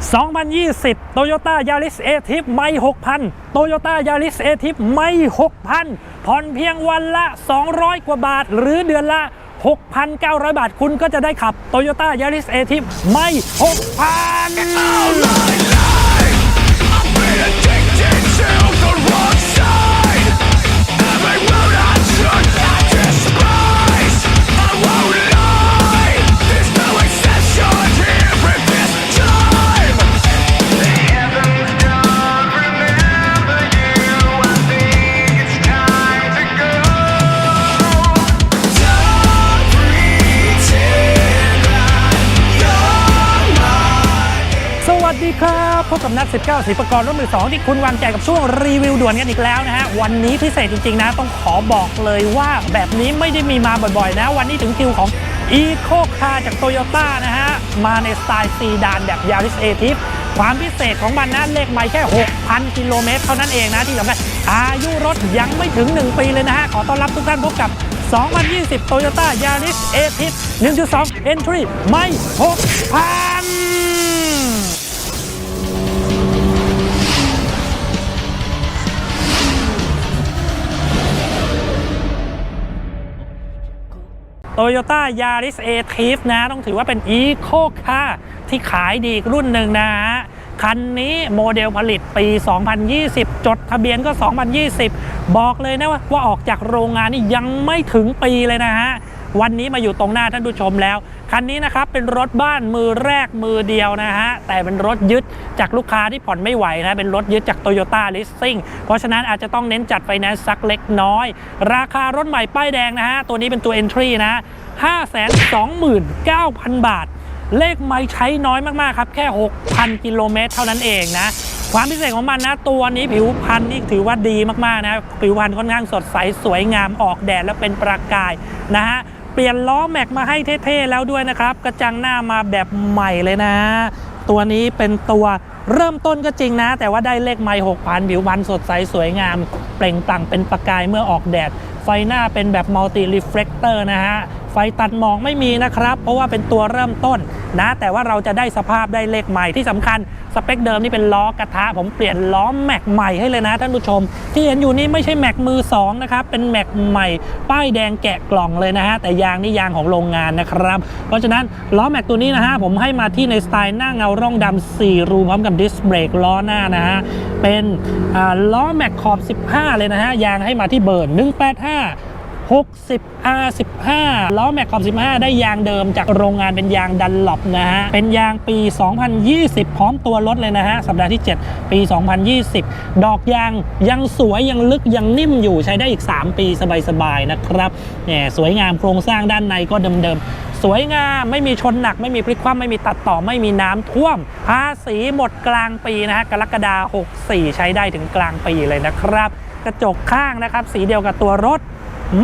2020 Toyota Yaris a t i p ไม่ 6,000 Toyota Yaris a t i p ไม่ 6,000 ผ่อนเพียงวันละ 200 กว่าบาท หรือเดือนละ 6,900 บาทคุณก็จะได้ขับ Toyota Yaris a t i p ไม่ 6,000 วัสดีครับพบกับนัก 19ศิลปกรรถมือสองที่คุณวางใจกับช่วงรีวิวด่วนกันอีกแล้วนะฮะ วันนี้พิเศษจริง ๆ นะ ต้องขอบอกเลยว่าแบบนี้ไม่ได้มีมาบ่อยๆ นะ วันนี้ถึงคิวของ e c o c a r จาก Toyota นะฮะ มาในสไตล์ซีดานแบบ Yaris a t i p ความพิเศษของมันนะเลขไม่แค่ 6,000 กิโลเมตรเท่านั้นเองนะที่สำคัญอายุรถยังไม่ถึง 1 ปีเลยนะฮะ ขอต้อนรับทุกท่านพบกับ 2020 Toyota Yaris a t i p 1.2 Entry ไม่6,000 โตโยต้ายาริสเอทีฟนะต้องถือว่าเป็นอีโคคาที่ขายดีรุ่นหนึ่งนะฮะคันนี้โมเดลผลิตปี 2020 จดทะเบียนก็ 2020 บอกเลยนะว่าว่าออกจากโรงงานนี่ยังไม่ถึงปีเลยนะฮะ วันนี้มาอยู่ตรงหน้าท่านผู้ชมแล้ว คันนี้นะครับเป็นรถบ้านมือแรกมือเดียวนะฮะ แต่เป็นรถยึดจากลูกค้าที่ผ่อนไม่ไหวนะ เป็นรถยึดจาก Toyota Leasing เพราะฉะนั้นอาจจะต้องเน้นจัดไฟแนนซ์สักเล็กน้อย ราคารถใหม่ป้ายแดงนะฮะ ตัวนี้เป็นตัว Entry นะ 529,000 บาท เลขไม่ใช้น้อยมาก ๆ ครับ แค่ 6,000 กิโลเมตรเท่านั้นเองนะความพิเศษของมันนะตัวนี้ผิวพรรณนี่ถือว่าดีมากๆนะ ผิวพรรณค่อนข้างสดใสสวยงามออกแดดแล้วเป็นประกายนะฮะ เปลี่ยนล้อแม็กมาให้เท่ๆแล้วด้วยนะครับ กระจังหน้ามาแบบใหม่เลยนะ ตัวนี้เป็นตัวเริ่มต้นก็จริงนะ แต่ว่าได้เลขไมล์6,000ผิวพรรณสดใสสวยงาม เปล่งปลั่งเป็นประกายเมื่อออกแดด ไฟหน้าเป็นแบบมัลติรีเฟล็กเตอร์นะฮะ ไฟตัดหมอกไม่มีนะครับ เพราะว่าเป็นตัวเริ่มต้นนะ แต่ว่าเราจะได้สภาพได้เลขใหม่ที่สำคัญ สเปคเดิมนี่เป็นล้อกระทะ ผมเปลี่ยนล้อแม็กใหม่ให้เลยนะท่านผู้ชม ที่เห็นอยู่นี่ไม่ใช่แม็กมือสองนะครับเป็นแม็กใหม่ ป้ายแดงแกะกล่องเลยนะฮะแต่ยางนี่ยางของโรงงานนะครับ เพราะฉะนั้นล้อแม็กตัวนี้นะฮะผมให้มาที่ในสไตล์หน้าเงาร่องดำ4รูพร้อมกับดิสเบรกล้อหน้านะฮะเป็นล้อแม็กขอบ 15 เลยนะฮะยางให้มาที่เบอร์185 60 R15 ล้อแม็กขอบ15 ได้ยางเดิมจากโรงงานเป็นยางดันหลบนะฮะ เป็นยางปี 2020 พร้อมตัวรถเลยนะฮะ สัปดาห์ที่ 7 ปี 2020 ดอกยางยังสวยยังลึกยังนิ่มอยู่ใช้ได้อีก 3 ปีสบายๆนะครับเนี่ยสวยงามโครงสร้างด้านในก็เดิมๆสวยงามไม่มีชนหนักไม่มีพลิกคว่ำไม่มีตัดต่อไม่มีน้ำท่วมภาษีหมดกลางปีนะฮะกรกฎาคม64 ใช้ได้ถึงกลางปีเลยนะครับ กระจกข้างนะครับ สีเดียวกับตัวรถ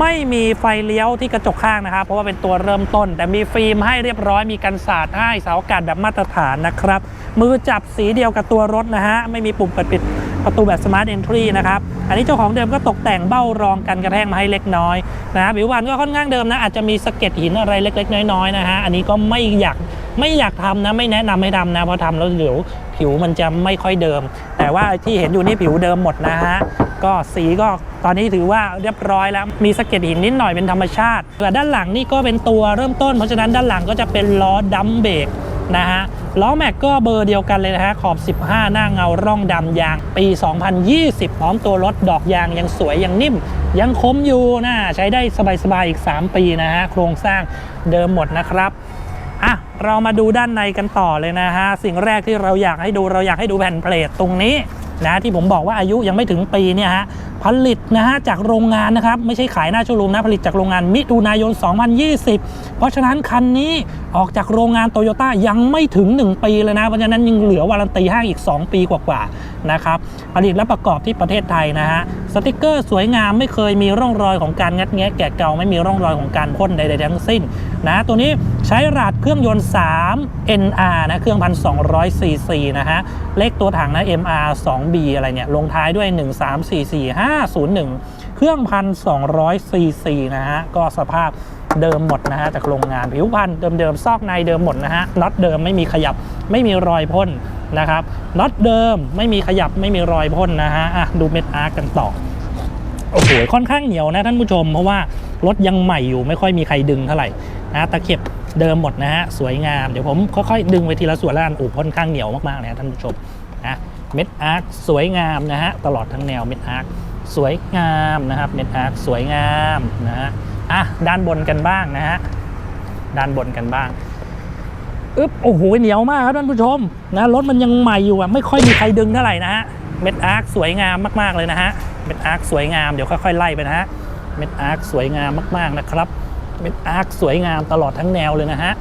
ไม่มีไฟเลี้ยวที่กระจกข้างนะครับ เพราะว่าเป็นตัวเริ่มต้น แต่มีฟิล์มให้เรียบร้อยมีกันสาดให้เสาอากาศแบบมาตรฐานนะครับ มือจับสีเดียวกับตัวรถนะฮะ ไม่มีปุ่มเปิดปิดประตูแบบ Smart Entry นะครับ อันนี้เจ้าของเดิมก็ตกแต่งเบ้ารองกันกระแทกมาให้เล็กน้อยนะฮะผิวพรรณก็ค่อนข้างเดิมนะ อาจจะมีสะเก็ดหินอะไรเล็ก ๆ น้อยๆนะฮะอันนี้ก็ไม่อยากไม่อยากทำนะไม่แนะนำให้ทำนะเพราะทำแล้วเดี๋ยวผิวมันจะไม่ค่อยเดิม แต่ว่าที่เห็นอยู่นี่ผิวเดิมหมดนะฮะ ก็สีก็ตอนนี้ถือว่าเรียบร้อยแล้วมีสะเก็ดหินนิดหน่อยเป็นธรรมชาติแต่ด้านหลังนี่ก็เป็นตัวเริ่มต้น เพราะฉะนั้นด้านหลังก็จะเป็นล้อดัมเบรกนะฮะล้อแม็กก็เบอร์เดียวกันเลยนะฮะขอบ 15 หน้าเงาร่องดำยาง ปี 2020 พร้อมตัวรถดอกยางยังสวยยังนิ่ม ยังคมอยู่นะใช้ได้สบายๆอีก 3 ปีนะฮะโครงสร้างเดิมหมดนะครับอะเรามาดูด้านในกันต่อเลยนะฮะสิ่งแรกที่เราอยากให้ดูเราอยากให้ดูแผ่นเพลทตรงนี้ นะที่ผมบอกว่าอายุยังไม่ถึงปีเนี่ยฮะผลิตนะฮะจากโรงงานนะครับไม่ใช่ขายหน้าโชว์รูมนะผลิตจากโรงงานมิถุนายน 2020 เพราะฉะนั้นคันนี้ออกจากโรงงานโตโยต้ายังไม่ถึง 1 ปีเลยนะเพราะฉะนั้นยังเหลือวารันตีห้างอีก 2 ปีกว่าๆนะครับผลิตและประกอบที่ประเทศไทยนะฮะสติกเกอร์สวยงามไม่เคยมีร่องรอยของการงัดแงะแกะเก่าไม่มีร่องรอยของการพ่นใดๆทั้งสิ้น นะตัวนี้ใช้ราดเครื่องยนต์ 3 NR นะเครื่อง 1,200ซีซีนะฮะเลขตัวถังนะ MR 2B อะไรเนี่ยลงท้ายด้วย 1 3 4 4 5 0 1 เครื่อง 1,200ซีซีนะฮะก็สภาพเดิมหมดนะฮะจากโรงงานผิวพันธุ์เดิมๆซอกในเดิมหมดนะฮะน็อตเดิมไม่มีขยับไม่มีรอยพ่นนะครับน็อตเดิมไม่มีขยับไม่มีรอยพ่นนะฮะอะดูเม็ดอาร์กันต่อโอ้โหค่อนข้างเหนียวนะท่านผู้ชม เพราะว่ารถยังใหม่อยู่ไม่ค่อยมีใครดึงเท่าไหร่ นะตะเข็บเดิมหมดนะฮะสวยงามเดี๋ยวผมค่อยๆดึงไปทีละส่วนแล้วกันโอ้โหค่อนข้างเหนียวมากๆเลยนะท่านผู้ชมนะเม็ดอาร์คสวยงามนะฮะตลอดทั้งแนวเม็ดอาร์คสวยงามนะครับเม็ดอาร์คสวยงามนะฮะอะด้านบนกันบ้างนะฮะด้านบนกันบ้างอึ๊บโอ้โหเหนียวมากครับท่านผู้ชมนะรถมันยังใหม่อยู่อะไม่ค่อยมีใครดึงเท่าไหร่นะฮะเม็ดอาร์คสวยงามมากๆเลยนะฮะเม็ดอาร์คสวยงามเดี๋ยวค่อยๆไล่ไปนะฮะเม็ดอาร์คสวยงามมากๆนะครับ เม็ดอาร์คสวยงามตลอดทั้งแนวเลยนะฮะ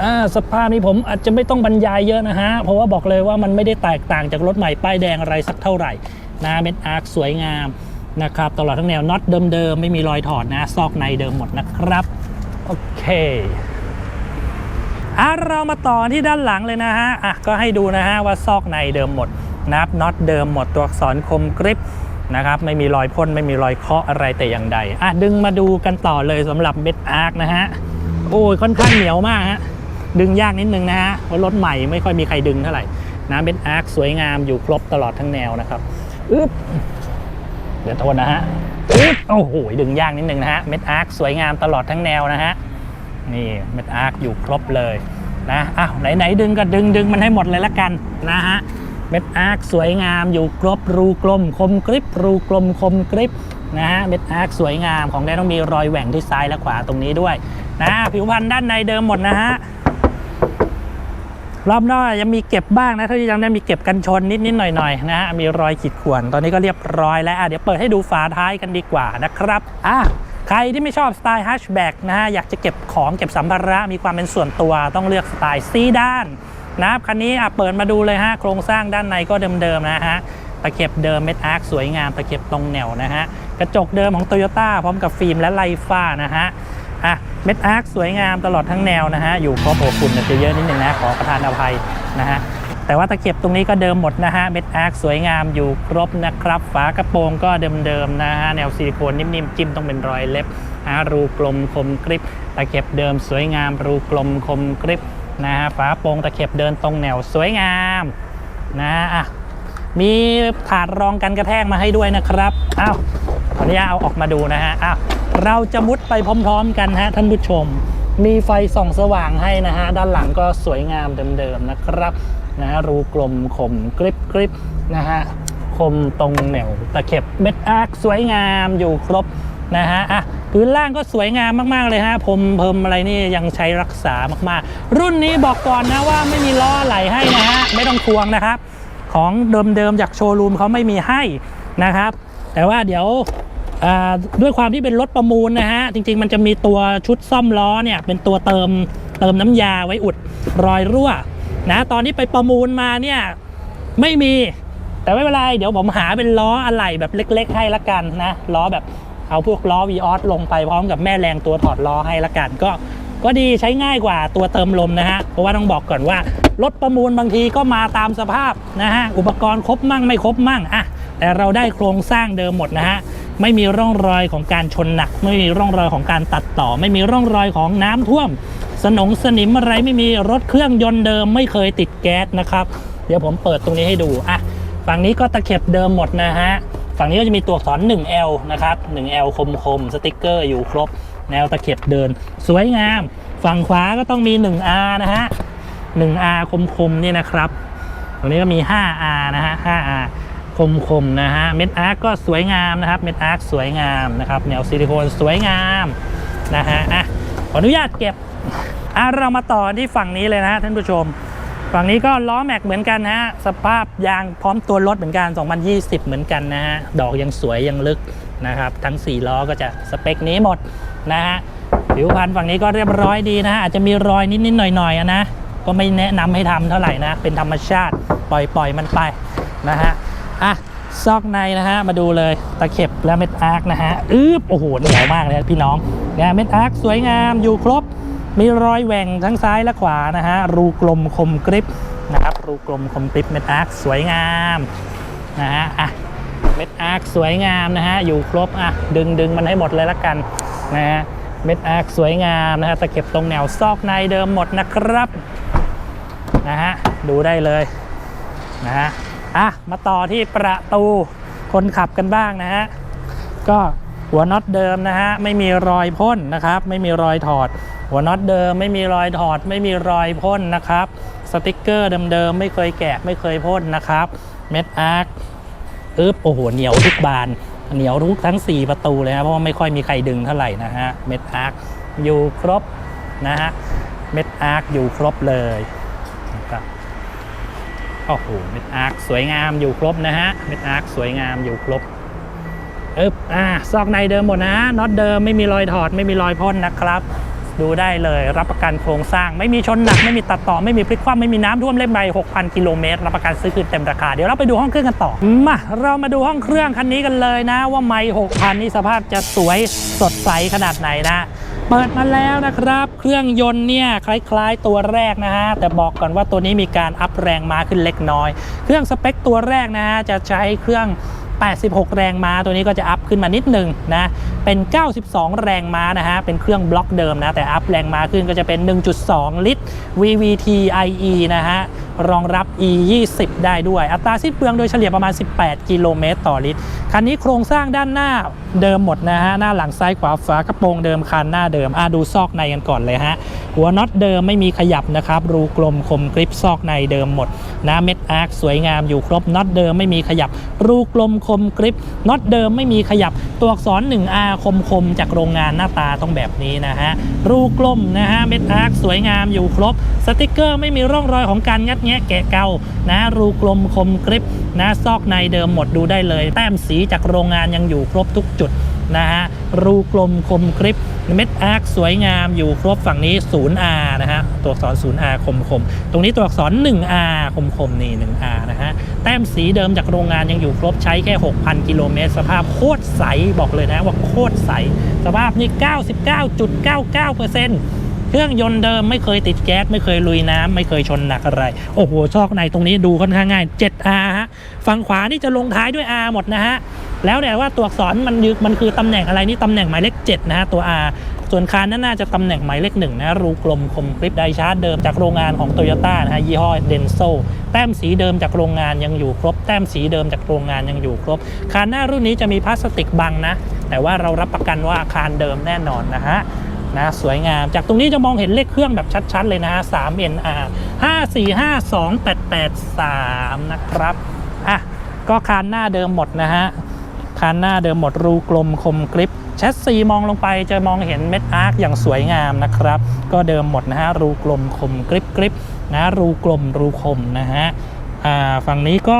อ่าสภาพนี้ผมอาจจะไม่ต้องบรรยายเยอะนะฮะ เพราะว่าบอกเลยว่ามันไม่ได้แตกต่างจากรถใหม่ป้ายแดงอะไรสักเท่าไหร่นะเม็ดอาร์คสวยงามนะครับตลอดทั้งแนวน็อตเดิมๆ ไม่มีรอยถอดนะ ซอกในเดิมหมดนะครับ โอเคอะเรามาต่อที่ด้านหลังเลยนะฮะอะก็ให้ดูนะฮะว่าซอกในเดิมหมดนับน็อตเดิมหมดตัวอักษรคมกริป นะครับไม่มีรอยพ่นไม่มีรอยเคาะอะไรแต่อย่างใดอะดึงมาดูกันต่อเลยสำหรับเม็ดอาร์คนะฮะโอ้ยค่อนข้างเหนียวมากฮะดึงยากนิดนึงนะฮะเพราะรถใหม่ไม่ค่อยมีใครดึงเท่าไหร่นะเม็ดอาร์คสวยงามอยู่ครบตลอดทั้งแนวนะครับอึ๊บเดี๋ยวโทษนะฮะอึ๊บโอ้โหดึงยากนิดนึงนะฮะเม็ดอาร์คสวยงามตลอดทั้งแนวนะฮะนี่เม็ดอาร์คอยู่ครบเลยนะอ้าวไหนๆดึงก็ดึงดึงมันให้หมดเลยละกันนะฮะ เม็ดอาร์คสวยงามอยู่ครบรูกลมคมกริบรูกลมคมกริบนะฮะเม็ดอาร์คสวยงามของแท้ต้องมีรอยแหว่งที่ซ้ายและขวาตรงนี้ด้วยนะผิวพรรณด้านในเดิมหมดนะฮะรอบนอกยังมีเก็บบ้างนะถ้าที่ยังได้มีเก็บกันชนนิดนิดหน่อยหน่อยนะฮะมีรอยขีดข่วนตอนนี้ก็เรียบร้อยแล้วอะเดี๋ยวเปิดให้ดูฝาท้ายกันดีกว่านะครับอะใครที่ไม่ชอบสไตล์ฮัชแบ็กนะฮะอยากจะเก็บของเก็บสัมภาระมีความเป็นส่วนตัวต้องเลือกสไตล์ซีด้าน นะครับคันนี้เปิดมาดูเลยฮะโครงสร้างด้านในก็เดิมๆนะฮะตะเข็บเดิมเม็ดอาร์คสวยงามตะเข็บตรงแนวนะฮะกระจกเดิมของโตโยต้าพร้อมกับฟิล์มและไลฟ้านะฮะอะเม็ดอาร์คสวยงามตลอดทั้งแนวนะฮะอยู่ครบโอบอุ่นอาจจะเยอะนิดนึงนะขอประทานอภัยนะฮะแต่ว่าตะเข็บตรงนี้ก็เดิมหมดนะฮะเม็ดอาร์คสวยงามอยู่ครบนะครับ ฝากระโปรงก็เดิมๆนะฮะแนวซิลิโคนนิ่มๆจิ้มต้องเป็นรอยเล็บฮะรูกลมคมกริบตะเข็บเดิมสวยงามรูกลมคมกริบ นะฮะฝาโปร่งตะเข็บเดินตรงแนวสวยงามนะอะมีถาดรองกันกระแทกมาให้ด้วยนะครับอ้าวขออนุญาตเอาออกมาดูนะฮะอ้าวเราจะมุดไปพร้อม ๆ กันฮะท่านผู้ชม มีไฟส่องสว่างให้นะฮะด้านหลังก็สวยงามเดิมๆนะครับนะะรูกลมคมกริบกริบนะฮะคมตรงแนวตะเข็บเม็ดอาร์คสวยงามอยู่ครบนะฮะอะ พื้นล่างก็สวยงามมากๆเลยฮะผมเพิมอะไรนี่ยังใช้รักษามากๆ รุ่นนี้บอกก่อนนะว่าไม่มีล้อไหลให้นะฮะไม่ต้องทวงนะครับ ของเดิมๆจากโชว์รูมเขาไม่มีให้นะครับ แต่ว่าเดี๋ยวด้วยความที่เป็นรถประมูลนะฮะจริงๆ มันจะมีตัวชุดซ่อมล้อเนี่ยเป็นตัวเติมเติมน้ำยาไว้อุดรอยรั่วนะตอนที่ไปประมูลมาเนี่ยไม่มีแต่ไม่เป็นไรเดี๋ยวผมหาเป็นล้ออะไหล่แบบเล็ก ๆ ให้ละกันนะล้อแบบ เอาพวกล้อวีออสลงไปพร้อมกับแม่แรงตัวถอดล้อให้ละกันก็ก็ดีใช้ง่ายกว่าตัวเติมลมนะฮะ เพราะว่าต้องบอกก่อนว่า รถประมูลบางทีก็มาตามสภาพนะฮะ อุปกรณ์ครบมั่งไม่ครบมั่งอะแต่เราได้โครงสร้างเดิมหมดนะฮะ ไม่มีร่องรอยของการชนหนัก ไม่มีร่องรอยของการตัดต่อ ไม่มีร่องรอยของน้ำท่วม สนงสนิมอะไรไม่มีรถเครื่องยนต์เดิมไม่เคยติดแก๊สนะครับ เดี๋ยวผมเปิดตรงนี้ให้ดูอะฝั่งนี้ก็ตะเข็บเดิมหมดนะฮะ ฝั่งนี้ก็จะมีตัวอักษร 1L นะครับ 1L คมคมๆสติกเกอร์อยู่ครบ แนวตะเข็บเดิน สวยงาม ฝั่งขวาก็ต้องมี 1R นะฮะ 1R คมคมๆนี่นะครับตรงนี้ก็มี 5R นะฮะ 5R คมคมๆนะฮะ เม็ดอาร์คก็สวยงามนะครับ เม็ดอาร์คสวยงามนะครับ แนวซิลิโคนสวยงามนะฮะ อะ ขออนุญาตเก็บ อะ เรามาต่อที่ฝั่งนี้เลยนะฮะท่านผู้ชม ฝั่งนี้ก็ล้อแม็กเหมือนกันนะฮะสภาพยางพร้อมตัวรถเหมือนกัน 2020 เหมือนกันนะฮะดอกยังสวยยังลึกนะครับ ทั้ง 4 ล้อก็จะสเปคนี้หมดนะฮะผิวพรรณฝั่งนี้ก็เรียบร้อยดีนะฮะอาจจะมีรอยนิดๆหน่อยๆนะก็ไม่แนะนำให้ทำเท่าไหร่นะ เป็นธรรมชาติปล่อยปล่อยมันไปนะฮะอะซอกในนะฮะมาดูเลยตะเข็บและเม็ดอาร์คนะฮะอึ๊บโอ้โหเหนียวมากเลยพี่น้องนะเม็ดอาร์คสวยงามอยู่ครบ มีรอยแหว่งทั้งซ้ายและขวานะฮะรูกลมคมกริบนะครับรูกลมคมกริบเม็ดอาร์คสวยงามนะฮะอะเม็ดอาร์คสวยงามนะฮะอยู่ครบอะดึงดึงมันให้หมดเลยละกันนะฮะเม็ดอาร์คสวยงามนะฮะตะเข็บตรงแนวซอกในเดิมหมดนะครับนะฮะดูได้เลยนะฮะอะมาต่อที่ประตูคนขับกันบ้างนะฮะก็ หัวน็อตเดิมนะฮะไม่มีรอยพ่นนะครับ ไม่มีรอยถอด หัวน็อตเดิมไม่มีรอยถอด ไม่มีรอยพ่นนะครับ สติกเกอร์เดิมๆไม่เคยแกะไม่เคยพ่นนะครับ เม็ดอาร์คอึ๊บโอ้โหเหนียวทุกบาน เหนียวทุกทั้ง 4 ประตูเลยนะเพราะว่าไม่ค่อยมีใครดึงเท่าไหร่นะฮะเม็ดอาร์คอยู่ครบนะฮะเม็ดอาร์คอยู่ครบเลยนะครับโอ้โหเม็ดอาร์คสวยงามอยู่ครบนะฮะเม็ดอาร์คสวยงามอยู่ครบ อึ๊บอ่าซอกในเดิมหมดนะน็อตเดิมไม่มีรอยถอดไม่มีรอยพ่นนะครับ ดูได้เลยรับประกันโครงสร้าง ไม่มีชนหนักไม่มีตัดต่อไม่มีพลิกคว่ำไม่มีน้ำท่วมเล่มใบ6,000 กิโลเมตรรับประกันซื้อคืนเต็มราคา เดี๋ยวเราไปดูห้องเครื่องกันต่อมาเรามาดูห้องเครื่องคันนี้กันเลยนะ ว่าไม่6,000 นี่สภาพจะสวยสดใสขนาดไหนนะเปิดมาแล้วนะครับ เครื่องยนต์เนี่ยคล้ายๆตัวแรกนะฮะ แต่บอกก่อนว่าตัวนี้มีการอัพแรงม้าขึ้นเล็กน้อย เครื่องสเปคตัวแรกนะฮะ จะใช้เครื่อง 86 แรงม้าตัวนี้ก็จะอัพขึ้นมานิดหนึ่งนะเป็น 92 แรงม้านะฮะเป็นเครื่องบล็อกเดิมนะแต่อัพแรงม้าขึ้นก็จะเป็น 1.2 ลิตร VVT IE นะฮะ รองรับ E 20ได้ด้วย อัตราสิ้นเปลืองโดยเฉลี่ยประมาณ 18 กิโลเมตรต่อลิตร คันนี้โครงสร้างด้านหน้าเดิมหมดนะฮะ หน้าหลังซ้ายขวาฝากระโปรงเดิมคันหน้าเดิมอะดูซอกในกันก่อนเลยฮะ หัวน็อตเดิมไม่มีขยับนะครับ รูกลมคมกริปซอกในเดิมหมดนะเม็ดอาร์คสวยงามอยู่ครบน็อตเดิมไม่มีขยับ รูกลมคมกริปน็อตเดิมไม่มีขยับ ตัวอักษร 1R คมคมจากโรงงานหน้าตาต้องแบบนี้นะฮะ รูกลมนะฮะ เม็ดอาร์คสวยงามอยู่ครบ สติกเกอร์ไม่มีร่องรอยของการงัดแงะแกะเกานะรูกลมคมกริปนะซอกในเดิมหมดดูได้เลย แต้มสีจากโรงงานยังอยู่ครบทุกจุดนะฮะรูกลมคมกริปเม็ดอาร์คสวยงามอยู่ครบฝั่งนี้ 0R นะฮะตัวอักษร 0R คมคมตรงนี้ตัวอักษร 1R คมคมนี่ 1R นะฮะแต้มสีเดิมจากโรงงานยังอยู่ครบใช้แค่ 6,000 กิโลเมตร สภาพโคตรใสบอกเลยนะว่าโคตรใส สภาพนี่ 99.99%เเครื่องยนต์เดิมไม่เคยติดแก๊สไม่เคยลุยน้ำไม่เคยชนหนักอะไร โอ้โหชอกในตรงนี้ดูค่อนข้างง่าย 7R ฮะฝั่งขวานี่จะลงท้ายด้วย R หมดนะฮะแล้วแต่ว่าตัวอักษรมันยึมันคือตำแหน่งอะไรนี่ตำแหน่งหมายเลข7นะฮะตัว R ส่วนคานนั่นน่าจะตำแหน่งหมายเลขหนึ่งนะรูกลมคมกริปไดชาร์จเดิมจากโรงงานของโตโยต้านะฮะยี่ห้อเดนโซแต้มสีเดิมจากโรงงานยังอยู่ครบ แต้มสีเดิมจากโรงงานยังอยู่ครบ คานหน้ารุ่นนี้จะมีพลาสติกบังนะ แต่ว่าเรารับประกันว่าคานเดิมแน่นอนนะฮะ นะสวยงาม จากตรงนี้จะมองเห็นเลขเครื่องแบบชัดๆเลยนะฮะ 3 NR 5 4 5 2 8 8 3 นะครับ อะ ก็คานหน้าเดิมหมดนะฮะ คานหน้าเดิมหมดรูกลมคมกริปแชสซีมองลงไปจะมองเห็นเม็ดอาร์คอย่างสวยงามนะครับ ก็เดิมหมดนะฮะ รูกลมคมกริปกริปนะ รูกลมรูคมนะฮะ อ่า ฝั่งนี้ก็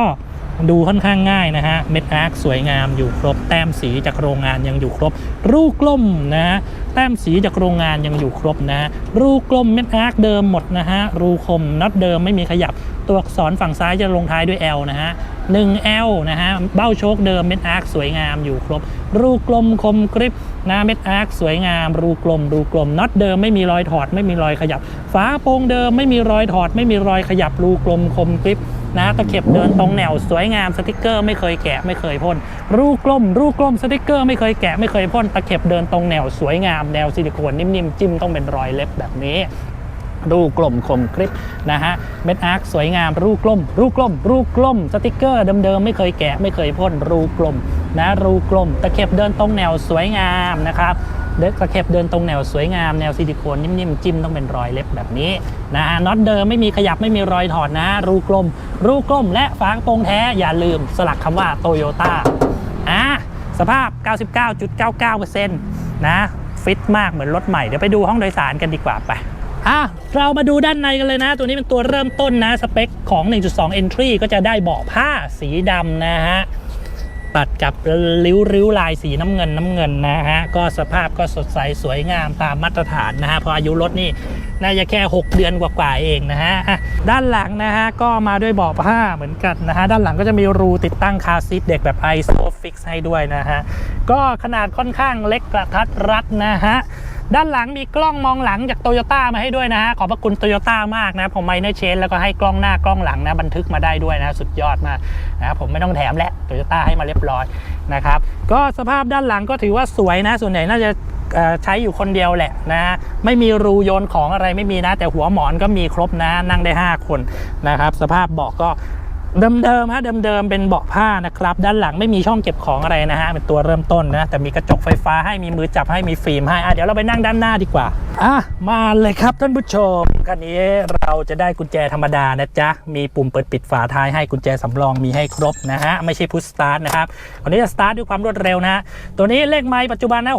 ดูค่อนข้างง่ายนะฮะ เม็ดอาร์คสวยงามอยู่ครบ แต้มสีจากโรงงานยังอยู่ครบ รูกลมนะฮะ แต้มสีจากโรงงานยังอยู่ครบนะฮะ รูกลมเม็ดอาร์คเดิมหมดนะฮะ รูคมน็อตเดิมไม่มีขยับ ตัวอักษรฝั่งซ้ายจะลงท้ายด้วย L นะฮะ 1L นะฮะ เบ้าโชคเดิมเม็ดอาร์คสวยงามอยู่ครบ รูกลมคมกริปนะเม็ดอาร์คสวยงาม รูกลม รูกลมน็อตเดิมไม่มีรอยถอดไม่มีรอยขยับ ฝาโปร่งเดิมไม่มีรอยถอดไม่มีรอยขยับ รูกลมคมกริป นะตะเข็บเดินตรงแนวสวยงามสติกเกอร์ไม่เคยแกะไม่เคยพ่นรูกลมรูกลมสติกเกอร์ไม่เคยแกะไม่เคยพ่นตะเข็บเดินตรงแนวสวยงามแนวซิลิโคนนิ่มๆจิ้มต้องเป็นรอยเล็บแบบนี้รูกลมคมกริปนะฮะเม็ดอาร์คสวยงามรูกลม รูกลม รูกลมสติกเกอร์เดิมๆไม่เคยแกะไม่เคยพ่นรูกลมนะรูกลมตะเข็บเดินตรงแนวสวยงามนะครับ เดินตะเข็บเดินตรงแนวสวยงามแนวซิลิโคนนิ่มๆ จิ้มต้องเป็นรอยเล็บแบบนี้นะฮะน็อตเดิมไม่มีขยับไม่มีรอยถอดนะ รูกลม รูกลมและฝากระโปรงแท้อย่าลืมสลักคำว่าโตโยต้าอะสภาพ 99.99%นะฟิตมากเหมือนรถใหม่ เดี๋ยวไปดูห้องโดยสารกันดีกว่าไปอะเรามาดูด้านในกันเลยนะ ตัวนี้เป็นตัวเริ่มต้นนะ สเปคของ 1.2 Entry ก็จะได้เบาะผ้าสีดำนะฮะ ปัดกับริ้วริ้วลายสีน้ำเงินน้ำเงินนะฮะ ก็สภาพก็สดใสสวยงามตามมาตรฐานนะฮะ พออายุรถนี่น่าจะแค่ 6 เดือนกว่าๆเองนะฮะ ด้านหลังนะฮะ ก็มาด้วยเบาะผ้าเหมือนกันนะฮะ ด้านหลังก็จะมีรูติดตั้งคาซีทเด็กแบบ ISOFIX ให้ด้วยนะฮะ ก็ขนาดค่อนข้างเล็กกระทัดรัดนะฮะ ด้านหลังมีกล้องมองหลังจากโตโยต้ามาให้ด้วยนะฮะขอบพระคุณโตโยต้ามากนะผมไมเนอร์เชนแล้วก็ให้กล้องหน้ากล้องหลังนะบันทึกมาได้ด้วยนะสุดยอดมากนะครับผมไม่ต้องแถมและโตโยต้าให้มาเรียบร้อยนะครับก็สภาพด้านหลังก็ถือว่าสวยนะ ส่วนใหญ่น่าจะใช้อยู่คนเดียวแหละนะไม่มีรูโยนของอะไรไม่มีนะ แต่หัวหมอนก็มีครบนะนั่งได้ 5 คนนะครับ สภาพเบาะก็ เดิมๆฮะเดิมๆเป็นเบาะผ้านะครับ ด้านหลังไม่มีช่องเก็บของอะไรนะฮะเป็นตัวเริ่มต้นนะแต่มีกระจกไฟฟ้าให้มีมือจับให้มีฟิล์มให้อะเดี๋ยวเราไปนั่งด้านหน้าดีกว่าอะมาเลยครับท่านผู้ชมคันนี้เราจะได้กุญแจธรรมดานะจ๊ะมีปุ่มเปิดปิดฝาท้ายให้กุญแจสำรองมีให้ครบนะฮะไม่ใช่พุชสตาร์ทนะครับวันนี้จะสตาร์ทด้วยความรวดเร็วนะฮะตัวนี้เลขไม้ปัจจุบันนะ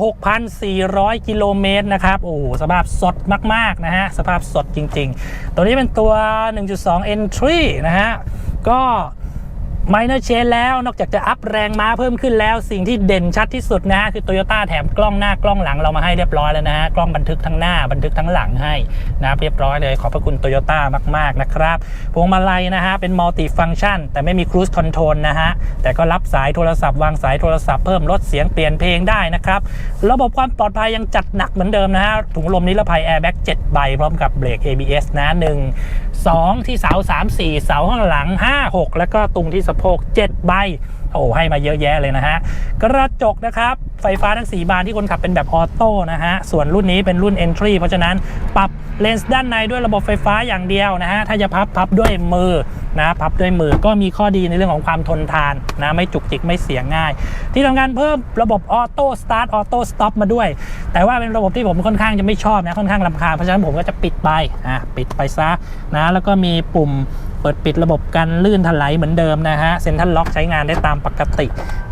6,400 กิโลเมตรนะครับโอ้โหสภาพสดมากๆนะฮะสภาพสดจริง ๆ ตัวนี้เป็นตัว 1.2 entry นะฮะ ก็ไมเนอร์เชนแล้วนอกจากจะอัพแรงม้าเพิ่มขึ้นแล้ว สิ่งที่เด่นชัดที่สุดนะฮะคือ Toyota แถมกล้องหน้ากล้องหลังเรามาให้เรียบร้อยแล้วนะฮะกล้องบันทึกทั้งหน้าบันทึกทั้งหลังให้นะเรียบร้อยเลยขอบพระคุณ Toyota มาก ๆ นะครับพวงมาลัยนะฮะเป็นมัลติฟังชันแต่ไม่มีครู i คอนโทรลนะฮะ แต่ก็รับสายโทรศัพท์วางสายโทรศัพท์เพิ่มลดเสียงเปลี่ยนเพลงได้นะครับ ระบบความปลอดภัยยังจัดหนักเหมือนเดิมนะฮะถุงลมนิรภัยแอร์แบ็ก7ใบพร้อมกับเบรก ABS นะ1 2 ที่เสา 3 4 เสาข้างหลัง 5 6 แล้วก็ตรงที่สะโพก 7 ใบ โอ้ให้มาเยอะแยะเลยนะฮะ กระจกนะครับ ไฟฟ้าทั้ง 4 บานที่คนขับเป็นแบบออโต้นะฮะ ส่วนรุ่นนี้เป็นรุ่น Entry เพราะฉะนั้นปรับเลนส์ด้านในด้วยระบบไฟฟ้าอย่างเดียวนะฮะ ถ้าจะพับพับด้วยมือนะพับด้วยมือก็มีข้อดีในเรื่องของความทนทานนะไม่จุกจิกไม่เสียง่าย ที่ทำงานเพิ่มระบบออโต้สตาร์ทออโต้สต็อปมาด้วย แต่ว่าเป็นระบบที่ผมค่อนข้างจะไม่ชอบนะค่อนข้างลำคาญเพราะฉะนั้นผมก็จะปิดไปอะปิดไปซะนะแล้วก็มีปุ่ม เปิดปิดระบบกันลื่นถลายเหมือนเดิมนะฮะเซ็นทรัลล็อกใช้งานได้ตามปกติ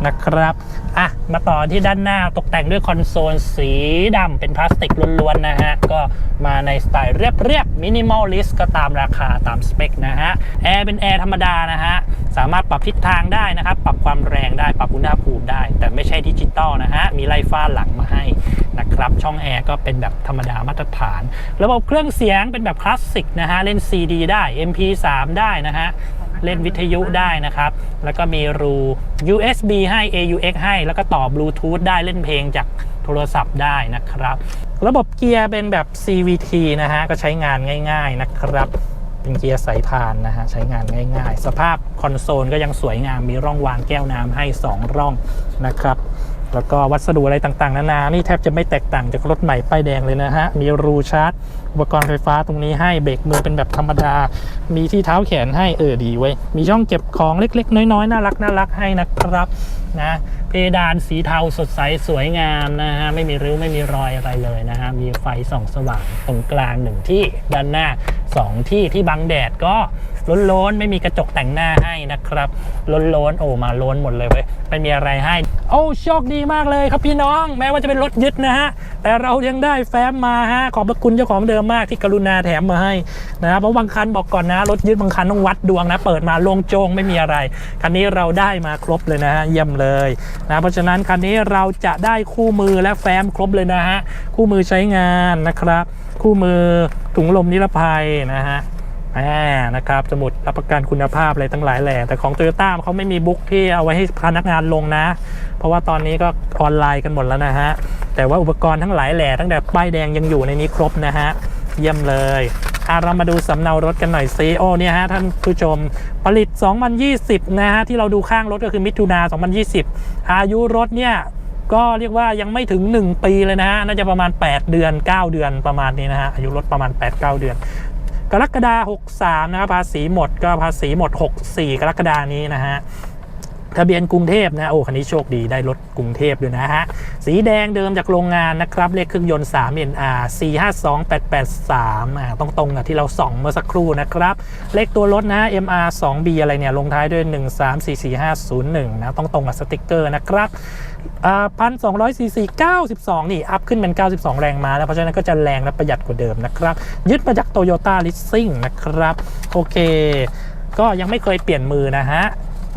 นะครับ อะมาต่อที่ด้านหน้าตกแต่งด้วยคอนโซลสีดำเป็นพลาสติกล้วนๆนะฮะ ก็มาในสไตล์เรียบๆมินิมอลลิสก็ตามราคาตามสเปคนะฮะ แอร์เป็นแอร์ธรรมดานะฮะ สามารถปรับทิศทางได้นะครับ ปรับความแรงได้ปรับอุณหภูมิได้ แต่ไม่ใช่ดิจิตอลนะฮะ มีไล่ฟ้าหลังมาให้นะครับ ช่องแอร์ก็เป็นแบบธรรมดามาตรฐาน ระบบเครื่องเสียงเป็นแบบคลาสสิกนะฮะเล่น CD ได้ MP3 ได้นะฮะ เล่นวิทยุได้นะครับ แล้วก็มีรู USB ให้ AUX ให้ แล้วก็ต่อบลูทูธได้เล่นเพลงจากโทรศัพท์ได้นะครับ ระบบเกียร์เป็นแบบ CVT นะฮะ ก็ใช้งานง่าย ๆนะครับ เป็นเกียร์สายพานนะฮะ ใช้งานง่าย ๆ สภาพคอนโซลก็ยังสวยงามมีร่องวางแก้วน้ำให้ 2 ร่องนะครับ แล้วก็วัสดุอะไรต่างๆ นานา นี่แทบจะไม่แตกต่างจากรถใหม่ป้ายแดงเลยนะฮะ มีรูชาร์จ อุปกรณ์ไฟฟ้าตรงนี้ให้เบรกมือเป็นแบบธรรมดา มีที่เท้าแขนให้เออดีเว้ยมีช่องเก็บของเล็ก ๆ น้อยๆ น่ารักน่ารักให้นะครับนะเพดานสีเทาสดใสสวยงามนะฮะ ไม่มีริ้วไม่มีรอยอะไรเลยนะฮะ มีไฟส่องสว่างตรงกลางหนึ่งที่ด้านหน้า 2 ที่ที่บังแดดก็ ล้นๆ ไม่มีกระจกแต่งหน้าให้นะครับ ล้นๆ โอ้มาล้นหมดเลยเว้ยไม่มีอะไรให้ โอ้โชคดีมากเลยครับพี่น้อง แม้ว่าจะเป็นรถยึดนะฮะ แต่เรายังได้แฟ้มมาฮะ ขอบพระคุณเจ้าของเดิมมากที่กรุณาแถมมาให้นะครับเพราะบางคันบอกก่อนนะ รถยึดบางคันต้องวัดดวงนะ เปิดมาลงโจงไม่มีอะไร คันนี้เราได้มาครบเลยนะฮะ เยี่ยมเลยนะเพราะฉะนั้นคันนี้เราจะได้คู่มือและแฟ้มครบเลยนะฮะ คู่มือใช้งานนะครับ คู่มือถุงลมนิรภัยนะฮะ อ่านะครับสมุดรับประกันคุณภาพอะไรตั้งหลายแหล่แต่ของ Toyota เขาไม่มีบุ๊กที่เอาไว้ให้พนักงานลงนะ เพราะว่าตอนนี้ก็ออนไลน์กันหมดแล้วนะฮะ แต่ว่าอุปกรณ์ทั้งหลายแหล่ตั้งแต่ป้ายแดงยังอยู่ในนี้ครบนะฮะ เยี่ยมเลยอะเรามาดูสำเนารถกันหน่อยซิโอเนี่ยฮะท่านผู้ชม ผลิต 2020 นะฮะ ที่เราดูข้างรถก็คือมิถุนา 2020 อายุรถเนี่ย ก็เรียกว่ายังไม่ถึง 1 ปีเลยนะฮะ น่าจะประมาณ 8 เดือน 9 เดือนประมาณนี้นะฮะ อายุรถประมาณ 8-9 เดือน กรกฎาคม63นะครับภาษีหมดก็ภาษีหมด 64 กรกฎานี้นะฮะทะเบียนกรุงเทพนะโอ้คันนี้โชคดีได้รถกรุงเทพด้วยนะฮะ สีแดงเดิมจากโรงงานนะครับ เลขเครื่องยนต์ 3 NR 452883อ่าตรงตรงกับที่เราส่องเมื่อสักครู่นะครับ เลขตัวรถนะ MR 2B อะไรเนี่ย ลงท้ายด้วย 1344501นะต้องตรงกับสติกเกอร์นะครับ พันสองร้อยซีซีเก้าสิบสองนี่ อัพขึ้นเป็น 92 แรงม้าแล้วเพราะฉะนั้นก็จะแรงและประหยัดกว่าเดิมนะครับ ยึดมาจากโตโยต้าลิสซิ่งนะครับ โอเค ก็ยังไม่เคยเปลี่ยนมือนะฮะ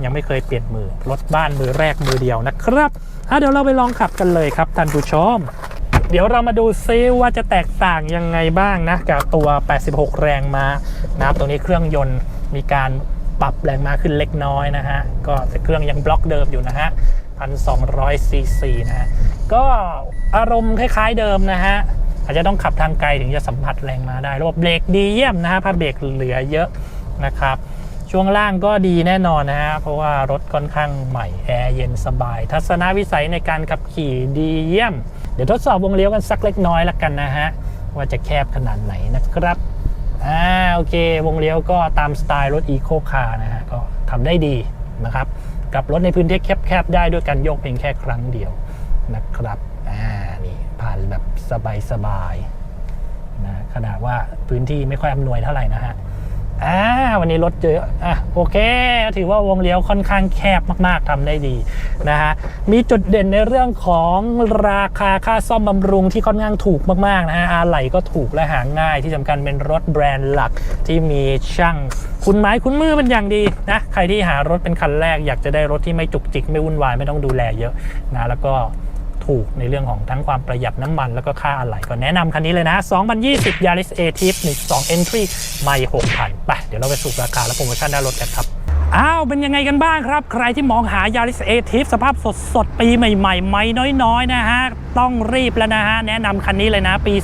ยังไม่เคยเปลี่ยนมือ รถบ้านมือแรกมือเดียวนะครับอะเดี๋ยวเราไปลองขับกันเลยครับท่านผู้ชมเดี๋ยวเรามาดูซิว่าจะแตกต่างยังไงบ้างนะ กับตัว 86 แรงม้านะครับตรงนี้เครื่องยนต์มีการปรับแรงม้าขึ้นเล็กน้อยนะฮะ ก็แต่เครื่องยังบล็อกเดิมอยู่นะฮะ 1,200ซีซีนะฮะก็อารมณ์คล้าย ๆเดิมนะฮะอาจจะต้องขับทางไกลถึงจะสัมผัสแรงมาได้ ระบบเบรกดีเยี่ยมนะฮะผ้าเบรกเหลือเยอะนะครับช่วงล่างก็ดีแน่นอนนะฮะ เพราะว่ารถค่อนข้างใหม่ แอร์เย็นสบาย ทัศนวิสัยในการขับขี่ดีเยี่ยม เดี๋ยวทดสอบวงเลี้ยวกันสักเล็กน้อยละกันนะฮะ ว่าจะแคบขนาดไหนนะครับ อ่าโอเค วงเลี้ยวก็ตามสไตล์รถอีโคคาร์นะฮะ ก็ทำได้ดีนะครับ กับรถในพื้นที่แคบๆได้ด้วยการโยกเพียงแค่ครั้งเดียวนะครับอ่านี่ผ่านแบบสบายๆนะขนาดว่าพื้นที่ไม่ค่อยอำนวยเท่าไหร่นะฮะ อ่าวันนี้รถเยอะอะโอเค ถือว่าวงเลี้ยวค่อนข้างแคบมาก ๆทำได้ดีนะฮะมีจุดเด่นในเรื่องของราคาค่าซ่อมบำรุงที่ค่อนข้างถูกมาก ๆ นะฮะอะไหล่ก็ถูกและหาง่ายที่สำคัญเป็นรถแบรนด์หลักที่มีช่างคุณไม้คุณมือเป็นอย่างดีนะใครที่หารถเป็นคันแรกอยากจะได้รถที่ไม่จุกจิกไม่วุ่นวายไม่ต้องดูแลเยอะนะแล้วก็ ถูกในเรื่องของทั้งความประหยัดน้ำมันแล้วก็ค่าอะไหล่ก็แนะนำคันนี้เลยนะ 2020 Yaris a t i v 12 Entry ไม่6,000ไปเดี๋ยวเราไปสรุปราคาและโปรโมชั่นด้านรถกันครับอ้าว เป็นยังไงกันบ้างครับ ใครที่มองหา Yaris a t i v สภาพสดสดๆปีใหม่ๆ ไม่น้อยๆ นะฮะ ต้องรีบแล้วนะฮะ แนะนำคันนี้เลยนะ ปี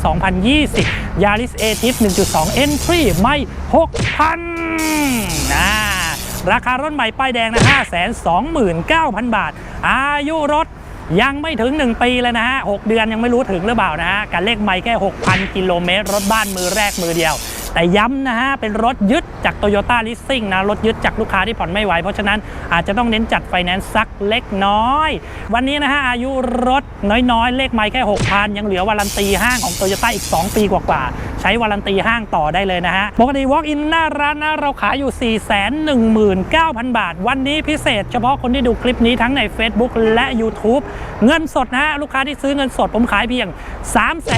2020 Yaris a t i v 1.2 Entry ไม่ 6,000นะราคารถใหม่ป้ายแดงนะ 529,000 บาท อายุรถ ยังไม่ถึง 1 ปีเลยนะฮะ 6 เดือนยังไม่รู้ถึงหรือเปล่านะฮะ การเลขไม่แค่ 6,000 กิโลเมตร รถบ้านมือแรกมือเดียว แต่ย้ำนะฮะ เป็นรถยึดจาก Toyota Leasing นะ รถยึดจากลูกค้าที่ผ่อนไม่ไหว เพราะฉะนั้นอาจจะต้องเน้นจัดไฟแนนซ์สักเล็กน้อย วันนี้นะฮะ อายุรถน้อยๆ เลขไม่แค่ 6,000 ยังเหลือวารันตีห้างของ Toyota อีก 2 ปีกว่าๆ ใช้วารันตีห้างต่อได้เลยนะฮะ ปกติ Walk in หน้าร้านนะเราขายอยู่ 419,000 บาท วันนี้พิเศษเฉพาะคนที่ดูคลิปนี้ทั้งใน Facebook และ YouTube เงินสดนะฮะลูกค้าที่ซื้อเงินสดผมขายเพียง 3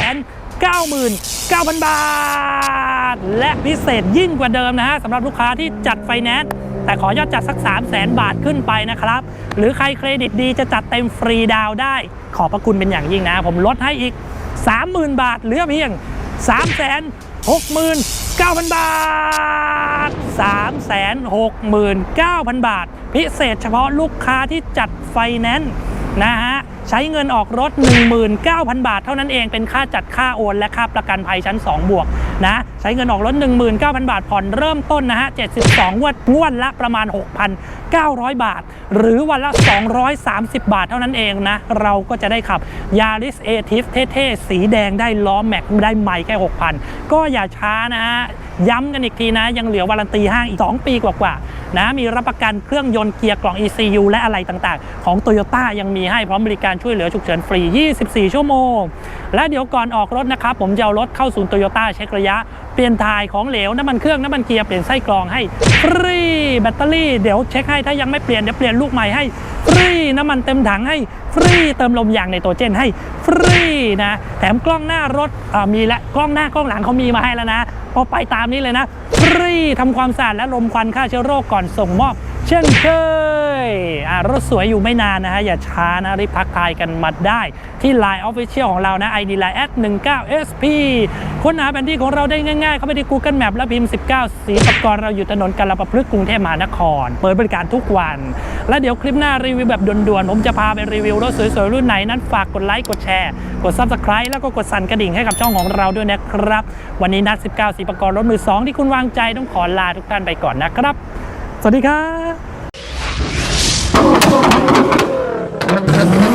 99,000 บาท และพิเศษยิ่งกว่าเดิมนะฮะสำหรับลูกค้าที่จัดไฟแนนซ์แต่ขอยอดจัดสัก 3 0 0 0 0 0บาทขึ้นไปนะครับ หรือใครเครดิตดีจะจัดเต็มฟรีดาวได้ ขอบพระคุณเป็นอย่างยิ่งนะ ผมลดให้อีก 30,000 บาทเหลือเพียง 3 6 9 0 0 0 บาท 3 6 9 0 0 0 บาท พิเศษเฉพาะลูกค้าที่จัดไฟแนนซ์ นะฮะใช้เงินออกรถ 19,000 บาท เท่านั้นเองเป็นค่าจัดค่าโอน และค่าประกันภัยชั้น 2 บวกนะใช้เงินออกรถ 19,000 บาทผ่อนเริ่มต้นนะฮะ 72 งวดงวดละประมาณ 6,900 บาท หรือวันละ 230 บาทเท่านั้นเองนะ เราก็จะได้ขับ Yaris a t i v เท่ๆ สีแดงได้ล้อแม็กได้ใหม่แค่ 6,000 ก็อย่าช้านะฮะ ย้ำกันอีกทีนะ ยังเหลือวารันตีห้างอีก 2 ปีกว่าๆ นะมีรับประกันเครื่องยนต์เกียร์กล่อง ECU และอะไรต่างๆ ของ Toyota ยังมีให้พร้อมบริการช่วยเหลือฉุกเฉินฟรี 24 ชั่วโมง และเดี๋ยวก่อนออกรถนะครับผมจะเอารถเข้าศูนย์โตโยต้าเช็คระยะ ปลี่ยนถ่ายของเหลวน้ำมันเครื่องน้ำมันเกียร์เปลี่ยนไส้กรองให้ฟรีแบตเตอรี่เดี๋ยวเช็คให้ถ้ายังไม่เปลี่ยนเดี๋ยวเปลี่ยนลูกใหม่ให้ฟรีน้ำมันเต็มถังให้ฟรีเติมลมยางในตัวเจนให้ฟรีนะแถมกล้องหน้ารถมีและกล้องหน้ากล้องหลังเขามีมาให้แล้วนะพอไปตามนี้เลยนะฟรีทำความสะอาดและลมควันฆ่าเชื้อโรคก่อนส่งมอบ เช่นเคยรถสวยอยู่ไม่นานนะฮะ อย่าช้านะรีบทักทายกันมาได้ ที่ Line Official ของเรานะ ID Line 19 SP ค้นหาแผนที่ของเราได้ง่าย ๆ เข้าไปที่ Google Map แล้วพิมพ์ 19 สีปกรณ์เราอยู่ถนนกาลประพฤกษ์กรุงเทพมหานคร เปิดบริการทุกวัน และเดี๋ยวคลิปหน้ารีวิวแบบด่วนๆ ผมจะพาไปรีวิวรถสวยๆ รุ่นไหนนั้นฝากกดไลค์กดแชร์กด Subscribe แล้วก็กดสั่นกระดิ่งให้กับช่องของเราด้วยนะครับ วันนี้นัด 19 สีปกรณ์รถมือสองที่คุณวางใจต้องขอลาทุกท่านไปก่อนนะครับ สวัสดีครับ